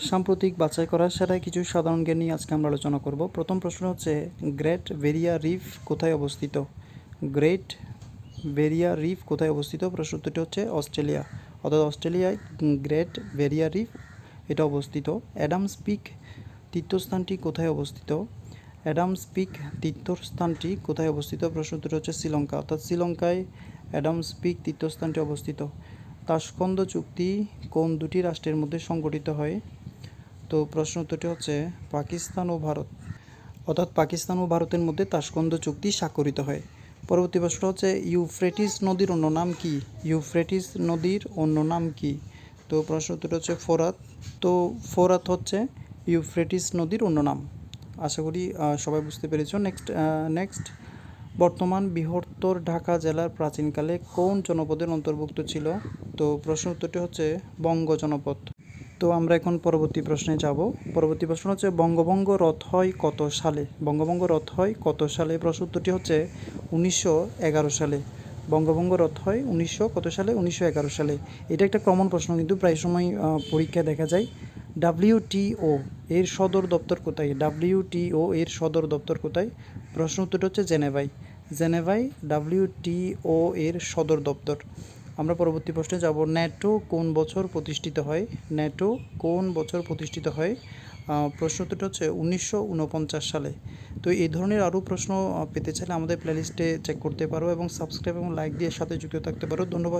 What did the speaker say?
সাম্প্রতিক বাছাই করা সেরা কিছু সাধারণ জ্ঞান নিয়ে আজকে আমরা আলোচনা করব। প্রথম প্রশ্ন হচ্ছে, গ্রেট ভেরিয়া রিফ কোথায় অবস্থিত? গ্রেট বেরিয়া রিফ কোথায় অবস্থিত? প্রশ্ন উত্তরটি হচ্ছে অস্ট্রেলিয়া। অর্থাৎ অস্ট্রেলিয়ায় গ্রেট ভেরিয়া রিফ এটা অবস্থিত। অ্যাডামস পিক তীর্থস্থানটি কোথায় অবস্থিত? অ্যাডামস পিক তীর্থস্থানটি কোথায় অবস্থিত? প্রশ্ন উত্তরটি হচ্ছে শ্রীলঙ্কা। অর্থাৎ শ্রীলঙ্কায় অ্যাডামস পিক তীর্থস্থানটি অবস্থিত। তাসকন্দ চুক্তি কোন দুটি রাষ্ট্রের মধ্যে সংগঠিত হয়? তো প্রশ্ন উত্তরটি হচ্ছে, পাকিস্তান ও ভারত। অর্থাৎ পাকিস্তান ও ভারতের মধ্যে তাসকন্দ চুক্তি স্বাক্ষরিত হয়। পরবর্তী প্রশ্ন হচ্ছে, ইউফ্রেটিস নদীর অন্য নাম কি? ইউফ্রেটিস নদীর অন্য নাম কি? তো প্রশ্ন উত্তরটি হচ্ছে, ফোরাত। তো ফোরাত হচ্ছে ইউফ্রেটিস নদীর অন্য নাম। আশা করি সবাই বুঝতে পেরেছ। Next next. বর্তমান বৃহত্তর ঢাকা জেলার প্রাচীনকালে কোন জনপদের অন্তর্ভুক্ত ছিল? তো প্রশ্ন উত্তরটি হচ্ছে, বঙ্গ জনপদ। তো আমরা এখন পরবর্তী প্রশ্নে যাব। পরবর্তী প্রশ্ন হচ্ছে, বঙ্গভঙ্গ রথ হয় কত সালে? বঙ্গভঙ্গ রথ হয় কত সালে? প্রশ্ন উত্তরটি হচ্ছে, উনিশশো এগারো সালে। বঙ্গভঙ্গ রথ হয় উনিশশো কত সালে? উনিশশো এগারো সালে। এটা একটা কমন প্রশ্ন কিন্তু প্রায় সময় পরীক্ষায় দেখা যায়। ডাব্লিউটিও এর সদর দপ্তর কোথায়? ডাব্লিউটিও এর সদর দপ্তর কোথায়? প্রশ্ন উত্তরটা হচ্ছে জেনেভাই জেনেভাই ডাব্লিউটিও এর সদর দপ্তর। আমরা পরবর্তী প্রশ্নে যাব। ন্যাটো কোন বছর প্রতিষ্ঠিত হয়? ন্যাটো কোন বছর প্রতিষ্ঠিত হয়? প্রশ্ন উত্তরটা হচ্ছে উনিশশো উনপঞ্চাশ সালে। তো এই ধরনের আরও প্রশ্ন পেতে চাইলে আমাদের প্লেলিস্টে চেক করতে পারো এবং সাবস্ক্রাইব এবং লাইক দিয়ে সাথে যুক্ত থাকতে পারো। ধন্যবাদ।